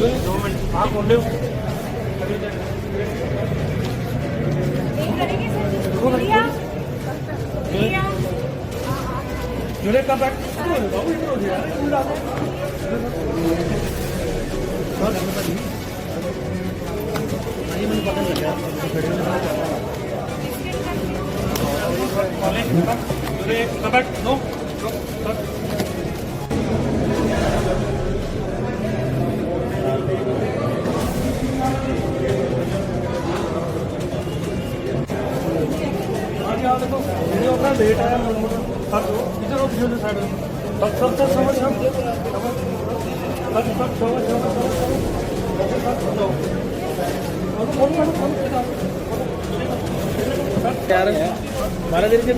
ਆਪ ਬੋਲੇ ਹੋ ਜਿਹੜੇ ਕਾ ਬੈਠ ਬਾਬੂ ਇਧਰ ਹੋ ਜਾ ਤੂੰ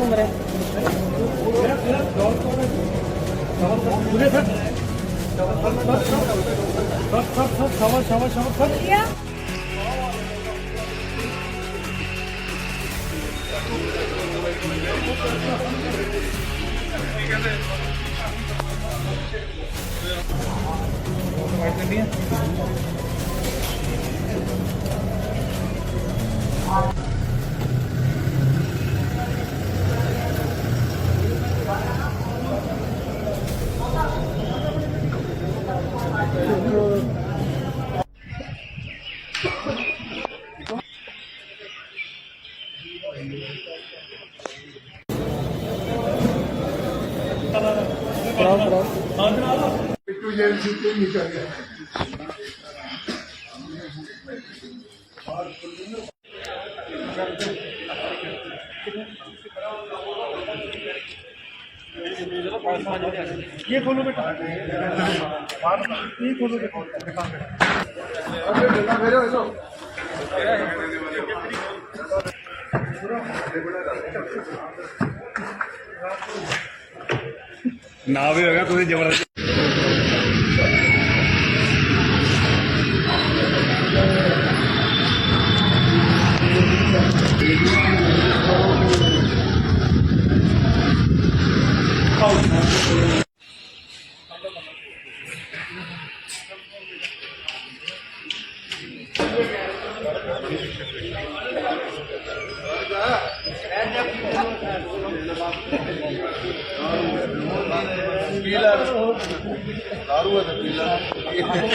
ਮਰਿਆ ਸਮਝ ਸਮਝ ਸਮਝ ਸਰ ਬਿੱਟੂ ਜੈਨ ਸੀ ਤੇ ਨਿਕਲ ਗਿਆ ये खोलो बेटा ये खोलो बेटा ਅਰੇ ਬੇਟਾ ਮੇਰੇ ਹੋਇਓ ਨਾ ਵੀ ਹੋਗਾ ਤੁਸੀਂ ਜ਼ਬਰਦਸਤ।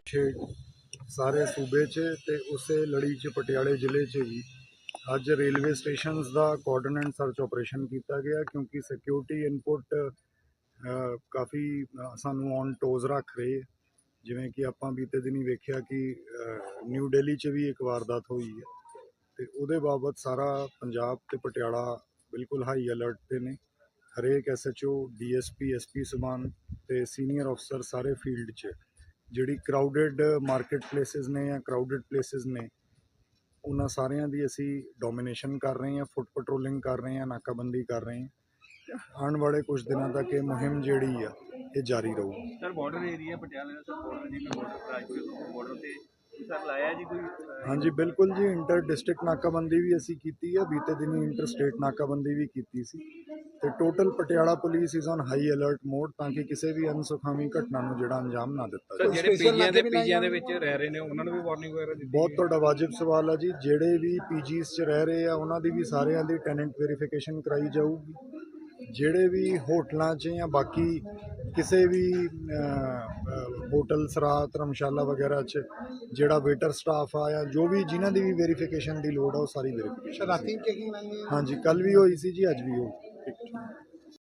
ਛੇ ਸਾਰੇ ਸੂਬੇ 'ਚ ਤੇ ਉਸੇ ਲੜੀ 'ਚ ਪਟਿਆਲੇ ਜ਼ਿਲ੍ਹੇ 'ਚ ਵੀ ਅੱਜ ਰੇਲਵੇ ਸਟੇਸ਼ਨਸ ਦਾ ਕੋਆਰਡੀਨੇਟ ਸਰਚ ਆਪਰੇਸ਼ਨ ਕੀਤਾ ਗਿਆ ਕਿਉਂਕਿ ਸਿਕਿਉਰਿਟੀ ਇਨਪੁਟ ਕਾਫੀ ਸਾਨੂੰ ਔਨ ਟੋਜ਼ ਰੱਖ ਰਹੇ ਜਿਵੇਂ ਕਿ ਆਪਾਂ ਬੀਤੇ ਦਿਨੀ ਵੇਖਿਆ ਕਿ ਨਿਊ ਦਿੱਲੀ 'ਚ ਵੀ ਇੱਕ ਵਾਰਦਾਤ ਹੋਈ ਹੈ ਤੇ ਉਹਦੇ ਬਾਬਤ ਸਾਰਾ ਪੰਜਾਬ ਤੇ ਪਟਿਆਲਾ ਬਿਲਕੁਲ ਹਾਈ ਅਲਰਟ ਤੇ ਨੇ ਹਰੇਕ ਐਸਐਚਓ ਡੀਐਸਪੀ ਐਸਪੀ ਸਮਾਨ ਤੇ ਸੀਨੀਅਰ ਅਫਸਰ ਸਾਰੇ ਫੀਲਡ 'ਚ ਜਿਹੜੀ ਕਰਾਊਡਡ ਮਾਰਕੀਟ ਪਲੇਸਿਸ ਨੇ ਜਾਂ ਕਰਾਊਡਡ ਪਲੇਸਿਸ ਨੇ ਉਹਨਾਂ ਸਾਰਿਆਂ ਦੀ ਅਸੀਂ ਡੋਮੀਨੇਸ਼ਨ ਕਰ ਰਹੇ ਹਾਂ ਫੁੱਟ ਪੈਟਰੋਲਿੰਗ ਕਰ ਰਹੇ ਹਾਂ ਨਾਕਾਬੰਦੀ ਕਰ ਰਹੇ ਹਾਂ। ਆਉਣ ਵਾਲੇ ਕੁਝ ਦਿਨਾਂ ਤੱਕ ਇਹ ਮੁਹਿੰਮ ਜਿਹੜੀ ਆ ਇਹ ਜਾਰੀ ਰਹੂਗੀ ਸਰ ਬਾਰਡਰ ਏਰੀਆ ਪਟਿਆਲੇ ਦਾ ਸਰ ਬਾਰਡਰ ਜਿਵੇਂ ਬਾਰਡਰ ਰਾਜਪੁਰ ਬਾਰਡਰ ਤੇ ਸਰ ਲਾਇਆ ਜੀ ਕੋਈ ਹਾਂਜੀ ਬਿਲਕੁਲ ਜੀ ਇੰਟਰ ਡਿਸਟ੍ਰਿਕਟ ਨਾਕਾਬੰਦੀ ਵੀ ਅਸੀਂ ਕੀਤੀ ਹੈ ਬੀਤੇ ਦਿਨੀ ਇੰਟਰ ਸਟੇਟ ਨਾਕਾਬੰਦੀ ਵੀ ਕੀਤੀ ਸੀ। ਤੇ total Patiala police is on high alert mode ਤਾਂ ਕਿ ਕਿਸੇ ਵੀ ਅਨਸੁਖਾਵੀ ਘਟਨਾ ਨੂੰ ਜਿਹੜਾ ਅੰਜਾਮ ਨਾ ਦਿੱਤਾ ਸਰ ਜਾਵੇ। ਜਿਹੜੇ ਪੀਜੀਆਂ ਦੇ ਪੀਜੀਆਂ ਦੇ ਵਿੱਚ ਰਹਿ ਰਹੇ ਨੇ ਉਹਨਾਂ ਨੂੰ ਵੀ ਵਾਰਨਿੰਗ ਵਗੈਰਾ ਦਿੱਤੀ ਬਹੁਤ ਤੁਹਾਡਾ ਵਾਜਿਬ ਸਵਾਲ ਹੈ ਜੀ। ਜਿਹੜੇ ਵੀ ਪੀਜੀਸ 'ਚ ਰਹਿ ਰਹੇ ਆ ਉਹਨਾਂ ਦੀ ਵੀ ਸਾਰਿਆਂ ਦੀ ਟੈਨੈਂਟ ਵੈਰੀਫਿਕੇਸ਼ਨ ਕਰਾਈ ਜਾਊਗੀ। ਜਿਹੜੇ ਵੀ ਹੋਟਲਾਂ 'ਚ ਜਾਂ ਬਾਕੀ ਕਿਸੇ ਵੀ ਹੋਟਲ ਸਰਾ ਧਰਮਸ਼ਾਲਾ ਵਗੈਰਾ 'ਚ ਜਿਹੜਾ ਵੇਟਰ ਸਟਾਫ ਆ ਜਾਂ ਜੋ ਵੀ ਜਿਨ੍ਹਾਂ ਦੀ ਵੀ ਵੈਰੀਫਿਕੇਸ਼ਨ ਦੀ ਲੋੜ ਆ ਉਹ ਸਾਰੀ ਵੈਰੀਫਿਕੇਸ਼ਨ ਰਾਤੀ ਚੈਕਿੰਗ ਹਾਂਜੀ ਕੱਲ ਵੀ ਹੋਈ ਸੀ ਜੀ ਅੱਜ ਵੀ ਹੋਈ 对吗？